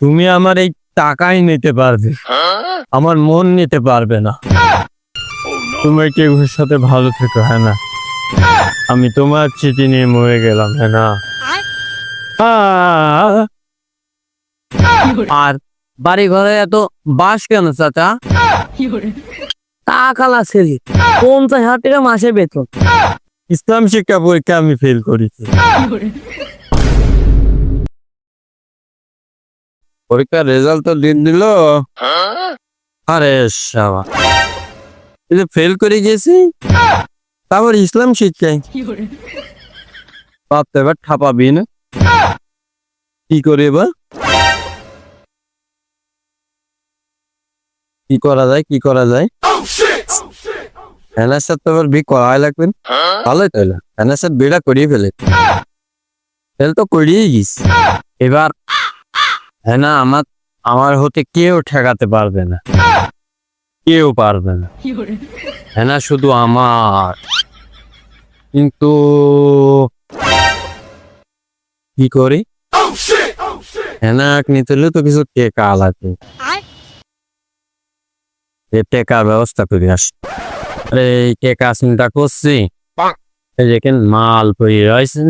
তুমি আমার এই টাকাই নিতে পারবে। আমার মন নিতে পারবে না। তুমি কেউ সাথে ভালো থেকো হ্যাঁ না? আমি তোমার চিঠি নিয়ে মরে গেলাম হ্যাঁ না! আর বাড়ি ঘরে এত বাস কেন, চাচা? টাকালা ছেলে পঞ্চাশ হাজার টাকা মাসে বেতন। ইসলাম শিক্ষা পরীক্ষা আমি ফেল করেছি। পরীক্ষার রেজাল্ট তো দিন দিল। আরে সাবা এই যে ফেল করে গেছি তারপর ইসলাম শিক্ষায়। বাপ এবার ঠাপাবি না। কি করে এবার? কি করা যায় কি করা যায়? সাথে তো এবার বি করাই লাগবে না। ভালোই তো হলো। হ্যানার সাথে বিটা করিয়ে ফেলে। ফেল তো করিয়ে গিস এবার হ্যাঁ না আমার আমার হতে কেউ ঠেকাতে পারবে না। কেউ পারবে না। হ্যাঁ না শুধু আমার। কিন্তু কি করি? হ্যাঁ নিতে হলে তো কিছু টেকা এই টেকার ব্যবস্থা করি আস। আরে এই টেকা চিন্তা করছি। এই যে মাল পড়ে রয়েছে।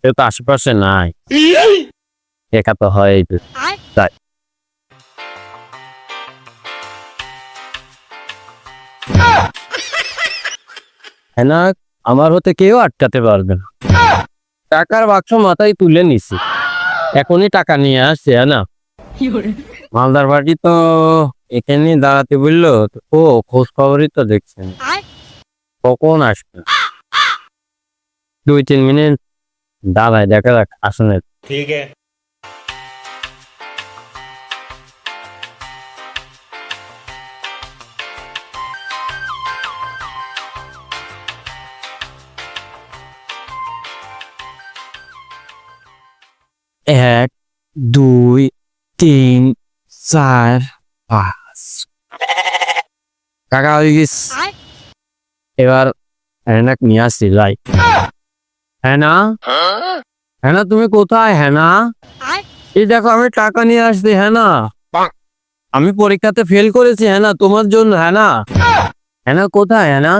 কেউ তো আশেপাশে নাই। একা তো হয় তাই। হ্যাঁ আমার হতে কেউ আটকাতে পারবে না। টাকার বাক্স মাথায় তুলে নিছি। এখনই টাকা নিয়ে আসছে না মালদার বাড়ি তো এখানে দাঁড়াতে বলল। ও খোঁজ খবরই তো দেখছেন কখন আসবে? দুই তিন মিনিট। দাঁড়ায় দেখা যাক আসনের ঠিক আছে। এক দুই তিন চার পাঁচ। কাকা হয়ে গেছ এবার হ্যানাক নিয়ে আসছি লাই হ্যানা? হ্যানা তুমি কোথায় হ্যানা? এই দেখো আমি টাকা নিয়ে আসছি হ্যানা। আমি পরীক্ষাতে ফেল করেছি হ্যানা তোমার জন্য হ্যানা। হ্যানা কোথায় হ্যানা?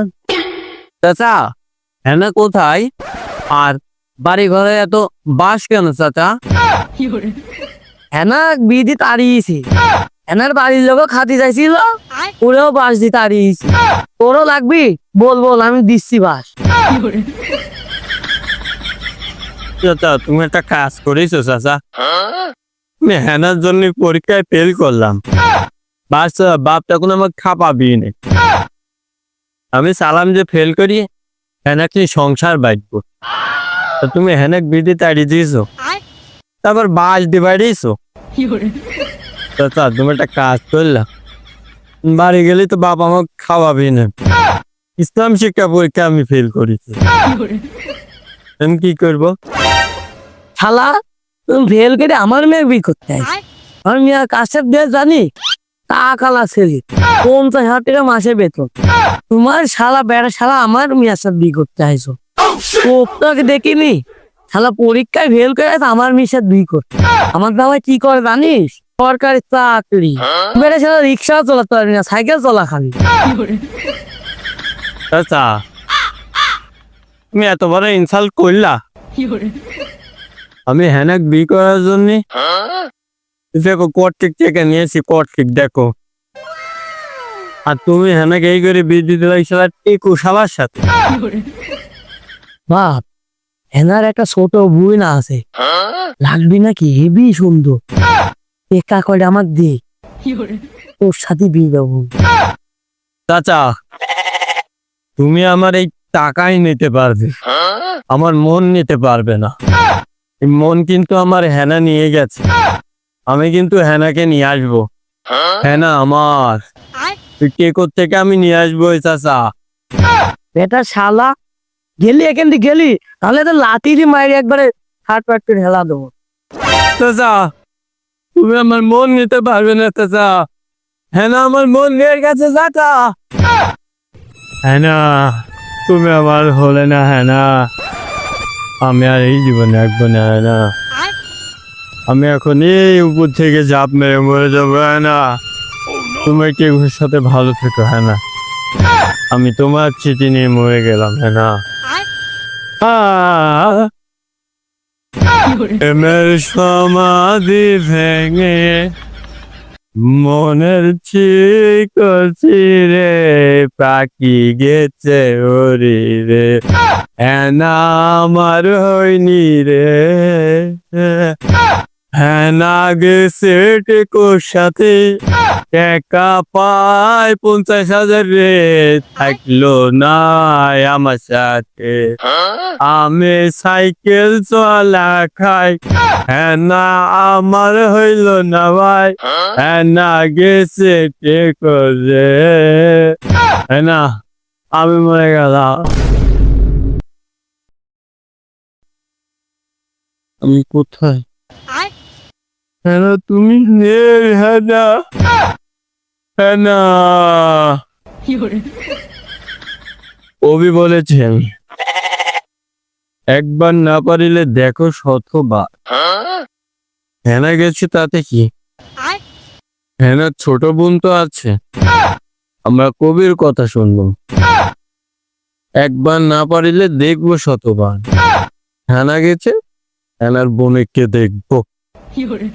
চাচা হ্যানা কোথায়? আর বাড়ি ঘরে এত বাস কেন চাচা? হেনা বিধি তাড়িয়েছি। হেনার বাড়ির লোক খাতি চাইছিল, ওরেও বাস দি তাড়িয়েছি। তোরও লাগবি, বল বল, আমি দিচ্ছি বাস। তুমি একটা কাজ করেছ চাচা। আমি হ্যানার জন্য পরীক্ষায় ফেল করলাম। বাস, বাপ তখন আমার খাপাবি না। আমি সালাম যে ফেল করি হ্যানাকে সংসার বাঁচব তা তুমি হ্যানাক বিধি তাড়িয়ে দিয়েছ। তারপর বাস দিয়ে দিয়েছ চাচা তুমি একটা কাজ করলাম বাড়ি গেলে তো বাপ আমাকে খাওয়াবি না। ইসলাম শিক্ষা পরীক্ষা আমি ফেল করেছি। আমি কি করব? শালা তুমি ফেল করে আমার মেয়ে বি করতে। আমার মেয়ে কাছের দিয়ে জানি? টাকালা ছেলে পঞ্চাশ হাজার টাকা মাসে বেতন। তোমার শালা বেড়া শালা আমার মেয়ের সাথে বি করতে আইছো। তোকে দেখিনি? শালা পরীক্ষায় ফেল করে আমার মেয়ের সাথে বি আমার বাবা কি করে জানিস? সরকারি চাকরি। বেড়ে শালা রিক্সা চালাতে পারবি না সাইকেল চলা চাচা তুমি এত বড় ইনসাল্ট করলা। আমি হ্যানাক বি করার জন্য দেখো কোর্ট কেক থেকে নিয়েছি কোর্ট কেক দেখো। আর তুমি হ্যানাক এই করে বিয়ে দিতে লাগছিল টিকু সবার সাথে। বাপ হেনার একটা ছোট বই না আছে? লাগবি নাকি? হেবি সুন্দর। একা করে আমার দে। তোর সাথে বিয়ে দেবো। চাচা তুমি আমার এই টাকাই নিতে পারবে। আমার মন নিতে পারবে না। মন কিন্তু আমার হেনা নিয়ে গেছে। আমি কিন্তু হেনাকে নিয়ে আসব। হেনা আমার। তুই কে থেকে আমি নিয়ে আসব চাচা? বেটা শালা গেলি এখান থেকে গেলি, তাহলে তো দিয়ে মারি একবারে হাট পাট করে হেলা দেবো। চাচা, তুমি আমার মন নিতে পারবে না চাচা। হ্যাঁ না, আমার মন নিয়ে গেছে, চাচা। হ্যাঁ তুমি আমার হলে না হ্যাঁ আমি আর এই জীবনে একবো না হ্যাঁ আমি এখন এই উপর থেকে জাপ মেরে মরে যাব হ্যাঁ না। তুমি কেউ সাথে ভালো থেকো হ্যাঁ না। আমি তোমার চিঠি নিয়ে মরে গেলাম হ্যাঁ না? প্রেমের সমাধি ভেঙে মনের চিকছি রে পাখি গেছে ওরি রে হ্যানা আমার হয়নি রে। হ্যানা গেছে টেকোর সাথে টাকা পায় পঞ্চাশ হাজার রে। থাকল না আমার সাথে। আমি সাইকেল চলা খাই। হ্যাঁ আমার হইল না ভাই। হ্যাঁ না গেছে টেকো রে হ্যাঁ আমি মরে গেলাম। আমি কোথায়? না তুমি নেই হ্যাঁ না হ্যাঁ না কবি বলেছেন, একবার না পারিলে দেখো শতবার। হেনা গেছে তাতে কি? হেনার ছোট বোন তো আছে। আমরা কবির কথা শুনব। একবার না পারিলে দেখব শতবার। হেনা গেছে হেনার বোনকে দেখব। 有人